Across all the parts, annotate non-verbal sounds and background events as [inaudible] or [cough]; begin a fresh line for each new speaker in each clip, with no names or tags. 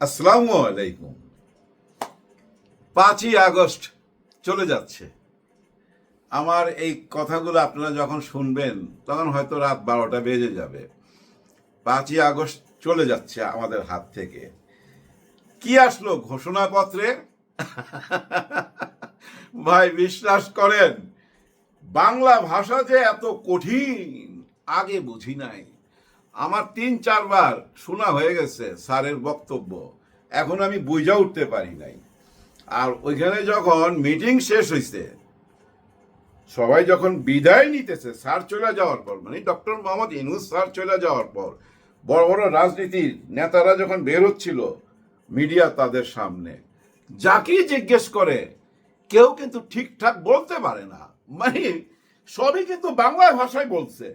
আসসালামু আলাইকুম। পাঁচই আগস্ট চলে যাচ্ছে। আমার এই কথাগুলো আপনারা যখন শুনবেন, তখন হয়তো রাত বারোটা বেজে যাবে। পাঁচই আগস্ট চলে যাচ্ছে আমাদের হাত থেকে। কি আসলো ঘোষণাপত্রে? ভাই, বিশ্বাস করেন, বাংলা ভাষা যে এত কঠিন, আগে বুঝি নাই। আমার তিন, চারবার শোনা হয়ে গেছে স্যারের বক্তব্য। এখন আমি বুঝা উঠতে পারি নাই। আর ওইখানে যখন মিটিং শেষ হয়েছে সবাই যখন বিদায় নিতেছে, স্যার চলে যাওয়ার পর মানে ডক্টর মোহাম্মদ ইনুস স্যার চলে যাওয়ার পর, বড় বড় রাজনীতির নেতারা যখন বের হচ্ছিল মিডিয়া তাদের সামনে যাকেই জিজ্ঞেস করে কেউ কিন্তু ঠিকঠাক বলতে পারে না। মানে সবই কিন্তু বাংলা ভাষায় বলছে।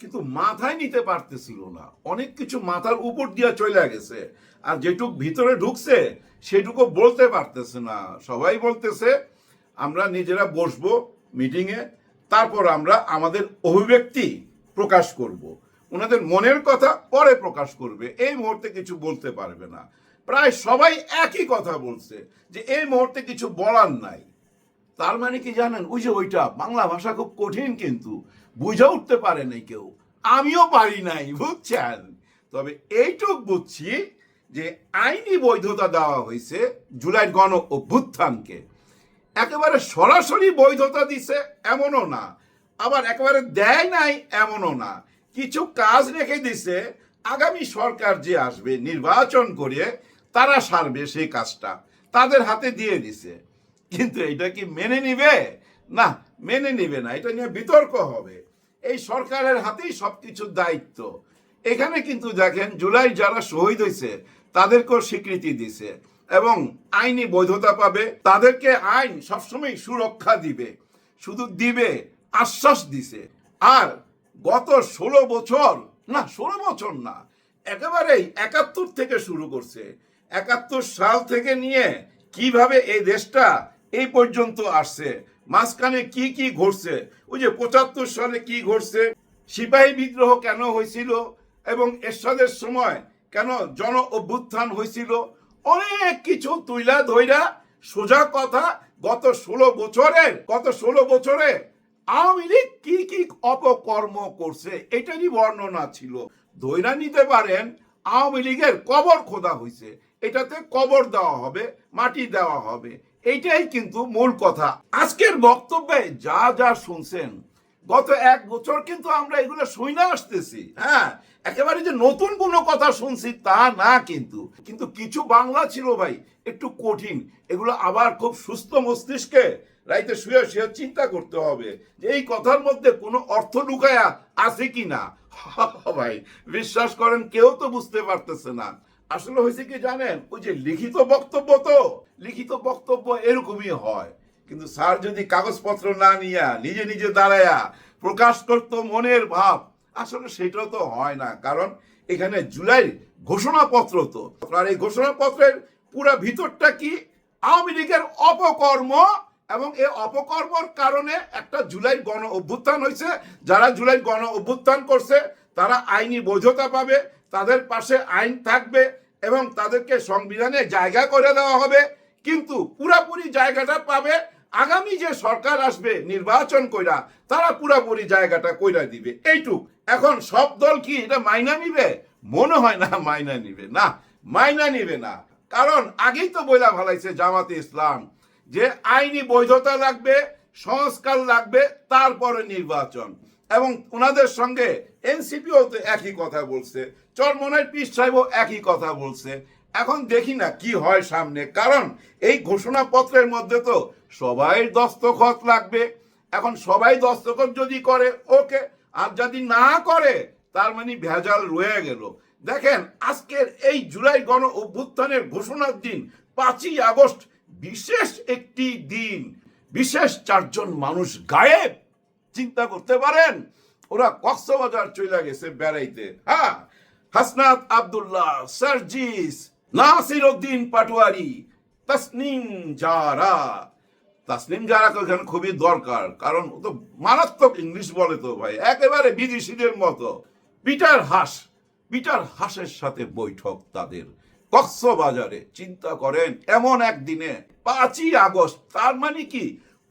কিন্তু মাথায় নিতে পারতেছিল না। অনেক কিছু মাথার উপর দিয়ে চলে গেছে। আর যেটুক ভিতরে ঢুকছে, সেটুকু বলতে পারতেছে না। সবাই বলতেছে, আমরা নিজেরা বসবো মিটিংয়ে, তারপর আমরা আমাদের অভিব্যক্তি প্রকাশ করব। ওনাদের মনের কথা পরে প্রকাশ করবে। এই মুহূর্তে কিছু বলতে পারবে না। প্রায় সবাই একই কথা বলছে, যে এই মুহূর্তে কিছু বলার নাই। তার মানে কি জানেন? ওই যে ওইটা, বাংলা ভাষা খুব কঠিন কিন্তু। বুঝে উঠতে পারে নাই কেউ। আমিও পারি নাই, বুঝছেন? তবে এইটুক বুঝছি যে আইনি বৈধতা দেওয়া হয়েছে জুলাই গণ অভ্যুত্থানকে। একেবারে সরাসরি বৈধতা দিছে এমনও না, আবার একেবারে দেয় নাই এমনও না। কিছু কাজ রেখে দিছে, আগামী সরকার যে আসবে, নির্বাচন করে তারা সারবে সেই কাজটা, তাদের হাতে দিয়ে দিছে। কিন্তু এটা কি মেনে নিবে? না, মেনে নিবে না, এটা নিয়ে বিতর্ক হবে। এই সরকারের হাতেই সবকিছুর দায়িত্ব। এখানে কিন্তু দেখেন, জুলাই যারা শহীদ হয়েছে তাদেরকেও স্বীকৃতি দিছে এবং আইনি বৈধতা পাবে, তাদেরকে আইন সবসময় সুরক্ষা দিবে, শুধু দিবে, আশ্বাস দিছে। আর গত ষোলো বছর, না, ষোলো বছর না, একেবারেই একাত্তর থেকে শুরু করছে। একাত্তর সাল থেকে নিয়ে কীভাবে এই দেশটা এই পর্যন্ত আসছে মাঝখানে কি কি ঘটছে? ওই যে পঁচাত্তর সালে কি ঘটছে? সিপাহী বিদ্রোহ কেন হয়েছিল? এবং এরশাদের সময় কেন জন অভ্যুত্থান হয়েছিল? অনেক কিছু তুইলা ধইরা সোজা কথা, গত ষোলো বছরের গত ষোলো বছরে আওয়ামী লীগ কি কি অপকর্ম করছে? এটারই বর্ণনা ছিল। ধৈরা নিতে পারেন, আওয়ামী লীগের কবর খোদা হয়েছে এটাতে কবর দেওয়া হবে, মাটি দেওয়া হবে। এইটাই কিন্তু মূল কথা। আজকের বক্তব্যে যা যা শুনছেন, গত এক বছর কিন্তু আমরা এগুলো শুই না আসতেছি। হ্যাঁ একেবারে যে নতুন কোনো কথা শুনছি তা না কিন্তু। কিন্তু কিছু বাংলা ছিল ভাই, একটু কঠিন। এগুলো আবার খুব সুস্থ মস্তিষ্কে রাইতে শুয়ে শুয়ে চিন্তা করতে হবে যে এই কথার মধ্যে কোনো অর্থ ঢুকায়া আছে কি না [laughs] ভাই, বিশ্বাস করেন কেউ তো বুঝতে পারতেছে না। আসলে হয়েছে কি জানেন? ওই যে লিখিত বক্তব্য তো, লিখিত বক্তব্য এরকমই হয়। কিন্তু স্যার যদি কাগজপত্র না নিয়া, নিজে নিজে দাঁড়ায়া প্রকাশ করত মনের ভাব, আসলে সেটাও তো হয় না। কারণ এখানে জুলাই ঘোষণাপত্র তো। আর এই ঘোষণাপত্রের পুরো ভিতরটা কি? আওয়ামী লীগের অপকর্ম এবং এই অপকর্মর কারণে একটা জুলাই গণ অভ্যুত্থান হয়েছে। যারা জুলাই গণ অভ্যুত্থান করছে, তারা আইনি বৈধতা পাবে। তাদের পাশে আইন থাকবে এবং তাদেরকে সংবিধানে জায়গা করে দেওয়া হবে। কিন্তু পুরাপুরি জায়গাটা পাবে আগামী যে সরকার আসবে নির্বাচন কইরা, তারা পুরাপুরি জায়গাটা কইরা দিবে। এইটুক। এখন সব দল কি এটা মাইনা নিবে? মনে হয় না মাইনা নিবে। না, মাইনা নিবে না। কারণ আগেই তো বইলা ভালাইছে জামাতে ইসলাম যে আইনি বৈধতা লাগবে, সংস্কার লাগবে, তারপরে নির্বাচন। এবং ওনাদের সঙ্গে এনসিপিও তো একই কথা বলছে। চরমনের পিস সাহেবও একই কথা বলছে। এখন দেখি না কি হয় সামনে। কারণ এই ঘোষণাপত্রের মধ্যে তো সবাই দস্তখত লাগবে। এখন সবাই দস্তখত যদি করে, ওকে। আর যদি না করে, তার মানে ভেজাল রয়ে গেল। দেখেন, আজকের এই জুলাই গণ অভ্যুত্থানের ঘোষণার দিন, পাঁচই আগস্ট, বিশেষ একটি দিন। বিশেষ চারজন মানুষ গায়েব। চিন্তা করতে পারেন? ওরা কক্সবাজার চলে গেছে বেড়াইতে। হ্যাঁ হাসনাত আব্দুল্লাহ, সার্জিস নাসির উদ্দিন পাটোয়ারি, তাসনিম জারা। তাসনিম জারাকে ওখানে খুবই দরকার, কারণ ও তো মারাত্মক ইংলিশ বলে তো ভাই, একেবারে বিদেশিদের মতো। পিটার হাস, পিটার হাসের সাথে বৈঠক তাদের। কক্সবাজারে, চিন্তা করেন, এমন একদিনে পাঁচই আগস্ট, তার মানে কি?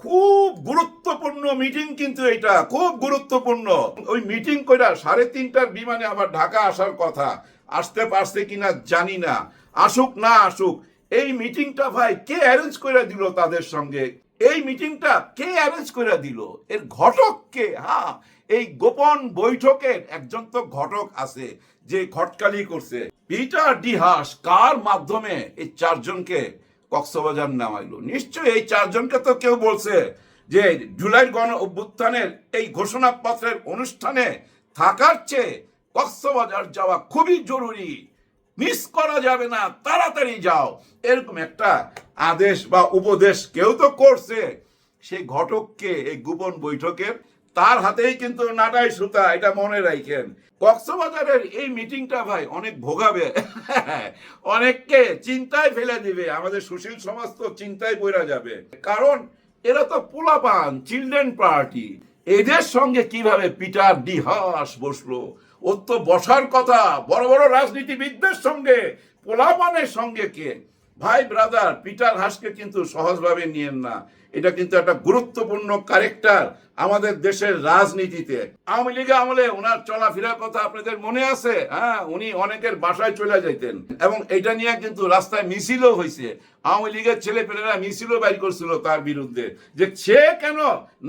খুব গুরুত্বপূর্ণ মিটিং কিন্তু এটা খুব গুরুত্বপূর্ণ। ওই মিটিং কইরা সাড়ে তিনটার বিমানে আবার ঢাকা আসার কথা, আসতে পারছে কিনা জানি না। আসুক না আসুক, এই মিটিংটা ভাই কে অ্যারেঞ্জ করে দিল তাদের সঙ্গে? এই মিটিংটা কে অ্যারেঞ্জ করে দিল? এর ঘটক কে? হ্যাঁ এই গোপন বৈঠকের একজন তো ঘটক আছে, যে ঘটকালি করছে। পিটার ডিহাস কার মাধ্যমে এই চারজনকে কক্সবাজার নামাইলো। নিশ্চয়ই এই চারজনকে তো কেউ বলছে যে জুলাই গণ অভ্যুত্থানের এই ঘোষণাপত্রের অনুষ্ঠানে থাকার চেয়ে কক্সবাজার যাওয়া খুবই জরুরি। মিস করা যাবে না, তাড়াতাড়ি যাও। এরকম একটা আদেশ বা উপদেশ কেউ তো করছে। সেই ঘটককে, এই গোপন বৈঠকের তার হাতেই কিন্তু নাটাই সুতা, এটা মনে রাখেন কক্সবাজারের এই মিটিংটা ভাই অনেক ভোগাবে, [laughs] অনেককে চিন্তায় ফেলে দিবে, আমাদের সুশীল সমাজ তো চিন্তায় পড়া যাবে। কারণ এরা তো পোলাপান, চিলড্রেন পার্টি। এদের সঙ্গে কীভাবে পিটার ডিহাস বসল? ওর তো বসার কথা, বড় বড় রাজনীতিবিদদের সঙ্গে, পোলাপানের সঙ্গে কে? ভাই ব্রাদার পিটার হাসকে কিন্তু সহজভাবে নিয়েন না। এটা কিন্তু একটা গুরুত্বপূর্ণ ক্যারেক্টার আমাদের দেশের রাজনীতিতে। আওয়ামী লীগে আমলে ওনার চলাফেরার কথা আপনাদের মনে আছে? হ্যাঁ উনি অনেকের বাসায় চলে যাইতেন। এবং এটা নিয়ে কিন্তু রাস্তায় মিছিলও হয়েছে আওয়ামী লীগের ছেলেপেলেরা মিছিলও বাইর করছিল তার বিরুদ্ধে। যে সে কেন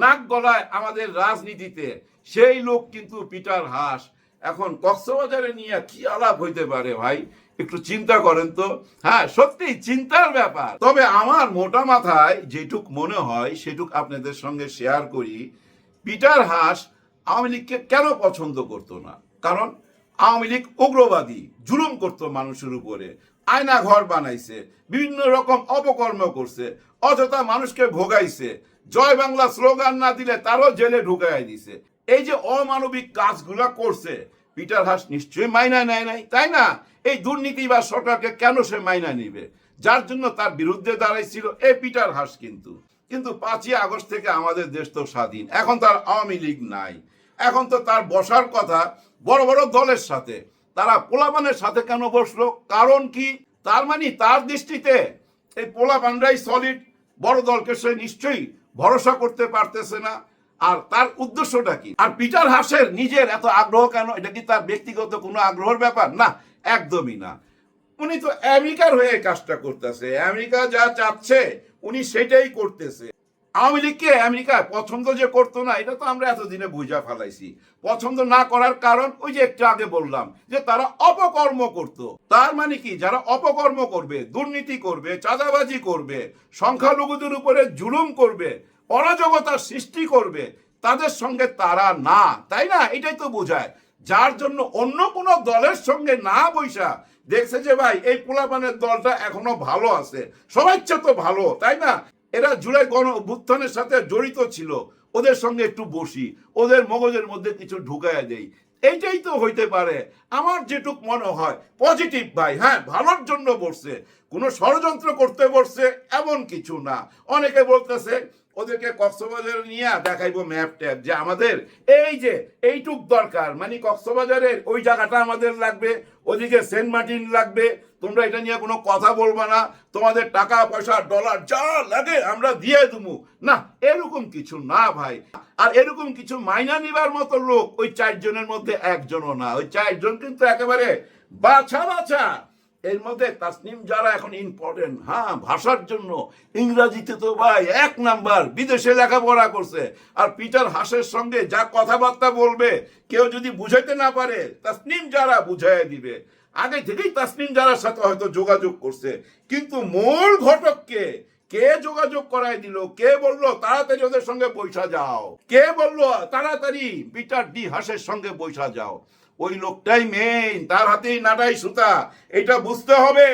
নাক গলায় আমাদের রাজনীতিতে? সেই লোক কিন্তু পিটার হাস। এখন কক্সবাজারে নিয়ে কি আলাপ হইতে পারে ভাই? একটু চিন্তা করেন তো। হ্যাঁ সত্যি চিন্তার ব্যাপার। তবে আমার মোটা মাথায় যেটুক মনে হয়, সেটুক আপনাদের সঙ্গে শেয়ার করি, পিটার হাস আওয়ামী লীগকে কেন পছন্দ করতো না? কারণ আওয়ামী লীগ উগ্রবাদী, জুলুম করতো মানুষের উপরে, আয়না ঘর বানাইছে, বিভিন্ন রকম অপকর্ম করছে, অযথা মানুষকে ভোগাইছে, জয় বাংলা স্লোগান না দিলে তারও জেলে ঢুকাই দিছে। এই যে অমানবিক কাজগুলা করছে পিটার হাস নিশ্চয়ই মাইনা নেয় নাই, তাই না? এই দুর্নীতি বা সরকারকে কেন সে মাইনা নিবে? যার জন্য তার বিরুদ্ধে দাঁড়াইছিল এ পিটার হাস কিন্তু। কিন্তু পাঁচই আগস্ট থেকে আমাদের দেশ তো স্বাধীন, এখন তার আওয়ামী লীগ নাই। এখন তো তার বসার কথা বড় বড় দলের সাথে। তারা পোলাপানের সাথে কেন বসল? কারণ কি? তার মানে তার দৃষ্টিতে এই পোলাপানরাই সলিড বড় দলকে সে নিশ্চয়ই ভরসা করতে পারতেছে না। আর তার উদ্দেশ্যটা কি? আর পিটার হাসের নিজের এত আগ্রহ কেন? এটা কি তার ব্যক্তিগত কোনো আগ্রহের ব্যাপার? না, একদমই না। উনি তো আমেরিকার হয়ে কাজটা করতেছে। আমেরিকা যা চাচ্ছে, উনি সেটাই করতেছে। আওয়ামী লীগকে আমেরিকা পছন্দ যে করতো না? এটা তো আমরা এতদিনে বুঝা ফেলাইছি। পছন্দ না করার কারণ ওই যে একটু আগে বললাম, যে তারা অপকর্ম করত। তার মানে কি? যারা অপকর্ম করবে, দুর্নীতি করবে, চাঁদাবাজি করবে, সংখ্যালঘুদের উপরে জুলুম করবে অরাজকতার সৃষ্টি করবে, তাদের সঙ্গে তারা না, তাই না? এটাই তো বোঝায়। যার জন্য অন্য কোনো দলের সঙ্গে না বৈশা, দেখছে যে ভাই, এই পোলাপানের দলটা এখনও ভালো আছে। সবাই তো ভালো, তাই না? এরা জুলাই গণ অভ্যুত্থানের সাথে জড়িত ছিল। ওদের সঙ্গে একটু বসি, ওদের মগজের মধ্যে কিছু ঢুকাইয়া দেই। এইটাই তো হইতে পারে। আমার যেটুক মনে হয় পজিটিভ ভাই হ্যাঁ ভালোর জন্য বসছে। কোনো ষড়যন্ত্র করতে বসছে, এমন কিছু না। অনেকে বলতেছে ওদেরকে কক্সবাজারে নিয়ে দেখাইবো ম্যাপ ট্যাপ যে আমাদের এই যে এইটুক দরকার। মানে কক্সবাজারের ওই জায়গাটা আমাদের লাগবে, ওদিকে সেন্ট মার্টিন লাগবে। তোমরা এটা নিয়ে কোনো কথা বলবা না। তোমাদের টাকা, পয়সা ডলার যা লাগে আমরা দিয়ে দেবো। না, এরকম কিছু না ভাই। আর এরকম কিছু মাইনা নিবার মতো লোক ওই চারজনের মধ্যে একজনও না। ওই চারজন কিন্তু একেবারে বাছা বাছা। এর মধ্যে তাসনিম যারা এখন ইম্পর্টেন্ট হ্যাঁ ভাষার জন্য। ইংরাজিতে তো ভাই এক নাম্বার, বিদেশে লেখাপড়া করছে। আর পিটার হাসের সঙ্গে যা কথাবার্তা বলবে, কেউ যদি বুঝাইতে না পারে, তাসনিম যারা বুঝাই দিবে। আগে থেকেই তাসনিম যারার সাথে হয়তো যোগাযোগ করছে। কিন্তু মূল ঘটককে কে যোগাযোগ করাই দিল, কে বলল, তাড়াতাড়ি ওদের সঙ্গে বৈশা যাও। কে বলল, তাড়াতাড়ি পিটার ডি হাসের সঙ্গে বৈশা যাও। ওই লোকটাই মেইন তার হাতেই নাটাই সুতা। এটা বুঝতে হবে,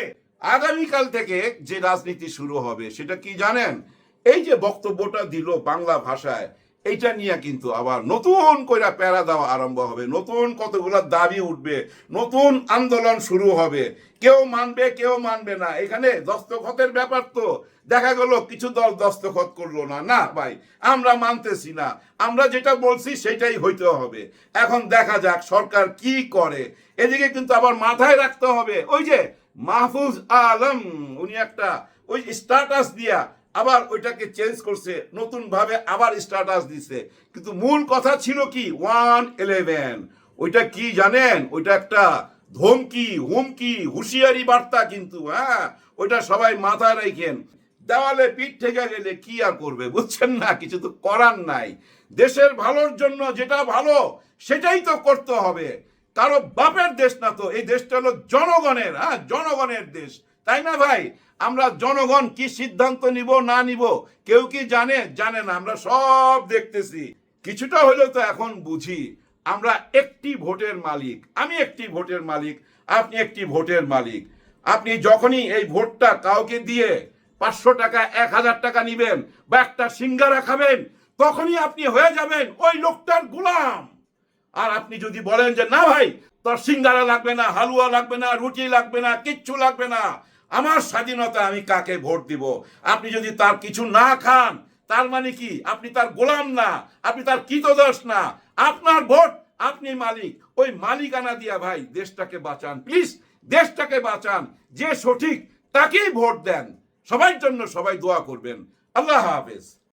আগামীকাল থেকে যে রাজনীতি শুরু হবে, সেটা কি জানেন? এই যে বক্তব্যটা দিল বাংলা ভাষায় এইটা নিয়ে কিন্তু আবার নতুন কইরা প্যারা দেওয়া আরম্ভ হবে, নতুন কতগুলো দাবি উঠবে, নতুন আন্দোলন শুরু হবে। কেউ মানবে কেউ মানবে না। এখানে দস্তখতের ব্যাপার তো। দেখা গেল কিছু দল দস্তখত করল না। না ভাই, আমরা মানতেছি না। আমরা যেটা বলছি সেটাই হইতে হবে। এখন দেখা যাক সরকার কি করে। এদিকে কিন্তু আবার মাথায় রাখতে হবে। ওই যে মাহফুজ আলম, উনি একটা ওই স্ট্যাটাস দিয়া আবার ওইটাকে চেঞ্জ করছে নতুন ভাবে আবার স্ট্যাটাস দিছে। কিন্তু মূল কথা ছিল কি? ওয়ান ইলেভেন ওইটা কি জানেন? ওইটা একটা ধমকি, হুমকি, হুঁশিয়ারি বার্তা কিন্তু হ্যাঁ? ওইটা সবাই মাথায় রাখেন। দেওয়ালে পিঠ ঠেকে গেলে কি আর করবে? বুঝছেন না? কিছু তো করার নাই। দেশের ভালোর জন্য যেটা ভালো, সেটাই তো করতে হবে। কারও বাপের দেশ না তো, এই দেশটা হলো জনগণের হ্যাঁ? জনগণের দেশ। তাই না ভাই? আমরা জনগণ কি সিদ্ধান্ত নিব, না নিব, কেউ কি জানে? জানে না, আমরা সব দেখতেছি। কিছুটা হলেও তো এখন বুঝি, আমরা একটি ভোটের মালিক। আমি একটি ভোটের মালিক, আপনি একটি ভোটের মালিক। আপনি যখনই এই ভোটটা কাউকে দিয়ে পাঁচশো টাকা, এক হাজার টাকা নিবেন বা একটা সিঙ্গারা খাবেন, তখনই আপনি হয়ে যাবেন ওই লোকটার গোলাম। আর আপনি যদি বলেন যে, না ভাই, তোর সিঙ্গারা লাগবে না, হালুয়া লাগবে না, রুটি লাগবে না, কিচ্ছু লাগবে না। আমার স্বাধীনতা আমি কাকে ভোট দিব? আপনি যদি তার কিছু না খান, তার মানে কি? আপনি তার গোলাম না, আপনি তার কৃতদোষ না। আপনার ভোট আপনি মালিক। ওই মালিকানা দিয়া ভাই, দেশটাকে বাঁচান। প্লিজ দেশটাকে বাঁচান। যে সঠিক, তাকেই ভোট দেন। সবার জন্য সবাই দোয়া করবেন। আল্লাহ হাফেজ।